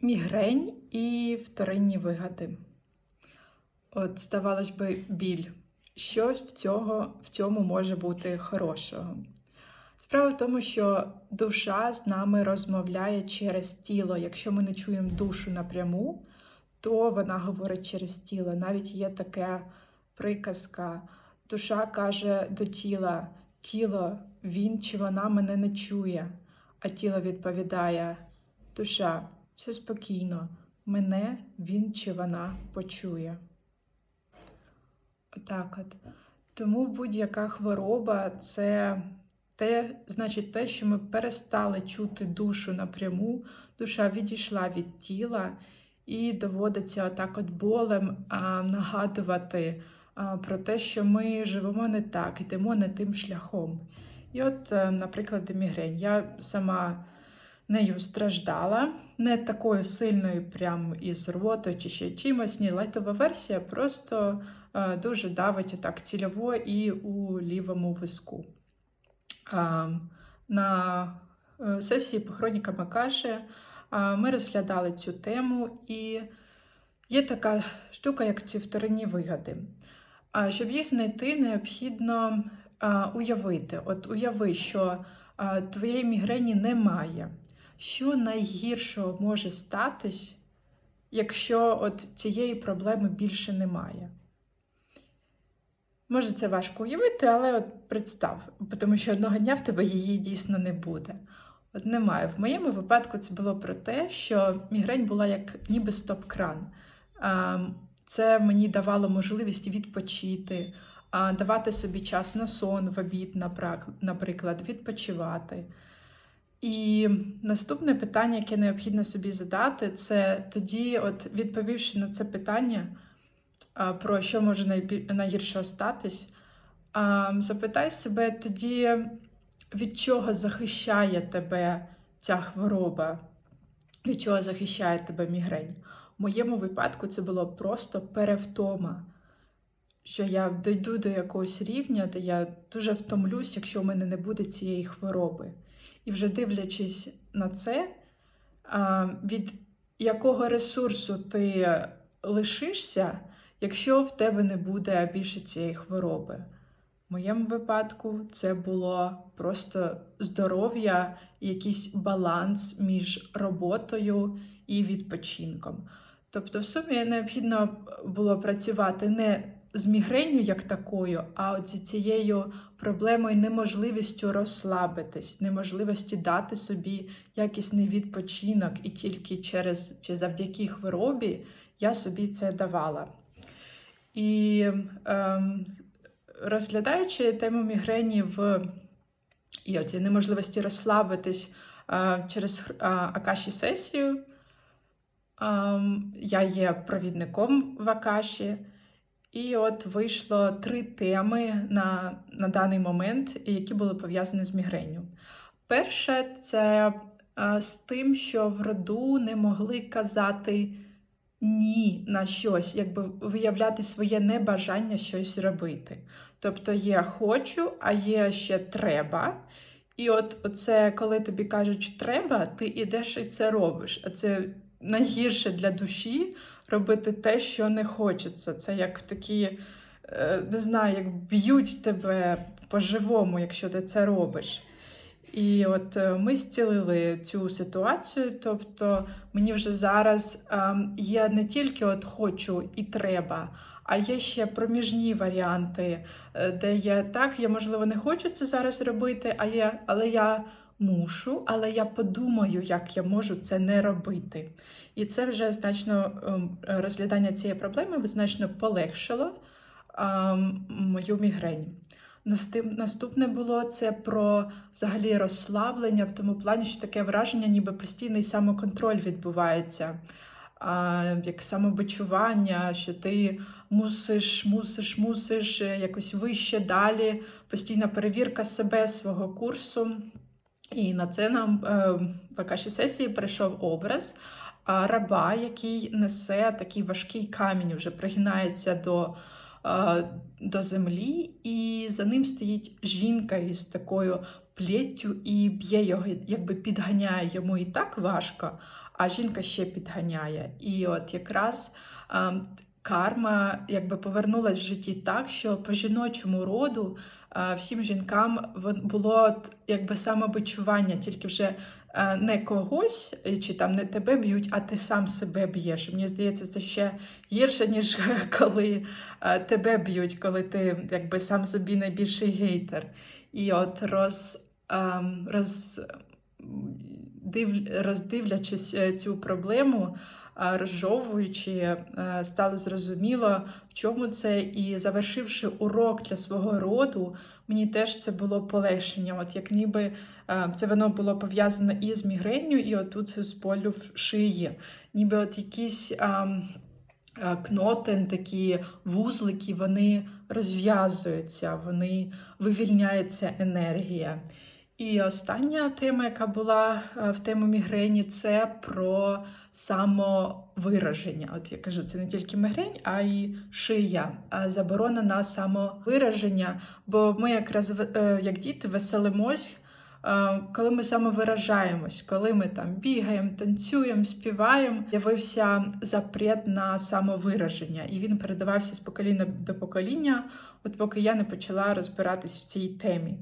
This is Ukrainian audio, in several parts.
Мігрень і вторинні вигади. От, здавалось би, біль. Що в, цього, в цьому може бути хорошого? Справа в тому, що душа з нами розмовляє через тіло. Якщо ми не чуємо душу напряму, то вона говорить через тіло. Навіть є така приказка. Душа каже до тіла: тіло, він чи вона мене не чує. А тіло відповідає: Душа, все спокійно, мене він чи вона почує. Отак от. Тому будь-яка хвороба це те, значить, те, що ми перестали чути душу напряму, душа відійшла від тіла, і доводиться отак от болем а, нагадувати а, про те, що ми живемо не так, йдемо не тим шляхом. І от, е, наприклад, мігрень. Я сама нею страждала, не такою сильною, прям із рвотою чи ще чимось, ні, лайтова версія, просто е, дуже давить отак цільово і у лівому виску. А, на е, сесії по хронікам каші ми розглядали цю тему, і є така штука, як ці вторинні вигади. А, щоб їх знайти, необхідно уявити. От уяви, що твоєї мігрені немає. Що найгіршого може статись, якщо от цієї проблеми більше немає? Може, це важко уявити, але от представ, тому що одного дня в тебе її дійсно не буде. От немає. В моєму випадку це було про те, що мігрень була як ніби стоп-кран. Це мені давало можливість відпочити, давати собі час на сон в обід, наприклад, відпочивати. І наступне питання, яке необхідно собі задати, це тоді, от відповівши на це питання, про що може найгірше статись, запитай себе тоді, від чого захищає тебе ця хвороба, від чого захищає тебе мігрень. В моєму випадку це було просто перевтома, що я дойду до якогось рівня, де я дуже втомлюсь, якщо в мене не буде цієї хвороби. І вже дивлячись на це, від якого ресурсу ти лишишся, якщо в тебе не буде більше цієї хвороби. В моєму випадку це було просто здоров'я, якийсь баланс між роботою і відпочинком. Тобто, в сумі необхідно було працювати не з мігренью як такою, а от зі цією проблемою неможливістю розслабитись, неможливості дати собі якісний відпочинок, і тільки через чи завдяки хворобі я собі це давала. І ем, розглядаючи тему мігрені в і оці неможливості розслабитись е, через е, Акаші сесію, е, я є провідником в Акаші. І от вийшло три теми на на даний момент, які були пов'язані з мігренью. Перше, це з тим, що в роду не могли казати ні на щось, якби виявляти своє небажання щось робити. Тобто є хочу, а є ще треба. І от це, коли тобі кажуть треба, ти йдеш і це робиш. А це найгірше для душі робити те, що не хочеться. Це як такі, е, не знаю, як б'ють тебе по-живому, якщо ти це робиш. І от е, ми зцілили цю ситуацію. Тобто мені вже зараз ем, є не тільки от хочу і треба, а є ще проміжні варіанти, е, де я так, я можливо не хочу це зараз робити, а я, але я мушу, але я подумаю, як я можу це не робити. І це вже значно ем, розглядання цієї проблеми значно полегшило ем, мою мігрень. Наступне було це про взагалі розслаблення в тому плані, що таке враження, ніби постійний самоконтроль відбувається, як самобичування, що ти мусиш, мусиш, мусиш якось вище далі, постійна перевірка себе, свого курсу. І на це нам е, в Акаші сесії прийшов образ раба, який несе такий важкий камінь, вже пригинається до до землі, і за ним стоїть жінка із такою плеттю і б'є його, якби підганяє йому і так важко. а жінка ще підганяє. І от якраз ем, карма якби повернулась в житті так, що по жіночому роду е, всім жінкам було якби самобичування, тільки вже е, не когось е, чи там не тебе б'ють, а ти сам себе б'єш. Мені здається, це ще гірше, ніж коли тебе б'ють, коли ти якби сам собі найбільший гейтер. І от роз, ем, роз, роздивлячись цю проблему, розжовуючи, е, стало зрозуміло, в чому це, і завершивши урок для свого роду, мені теж це було полегшення. От як ніби е, це воно було пов'язано і з мігренню, і отут з болю в шиї. Ніби от якісь. е, Кнотен, такі вузлики, вони розв'язуються, вони вивільняється енергія. І остання тема, яка була е, в тему мігрені, це про самовираження. От я кажу, це не тільки мігрень, а й шия, а заборона на самовираження. Бо ми якраз е, як діти веселимось, е, коли ми самовиражаємось, коли ми там бігаємо, танцюємо, співаємо, з'явився запрет на самовираження, і він передавався з покоління до покоління, от поки я не почала розбиратись в цій темі.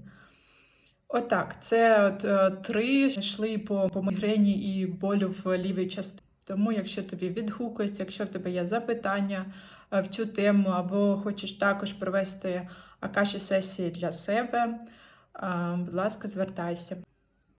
Отак, це от, е, три йшли по, по мігрені і болю в лівій частині. Тому, якщо тобі відгукується, якщо в тебе є запитання е, в цю тему, або хочеш також провести акаші сесії для себе, е, будь ласка, звертайся.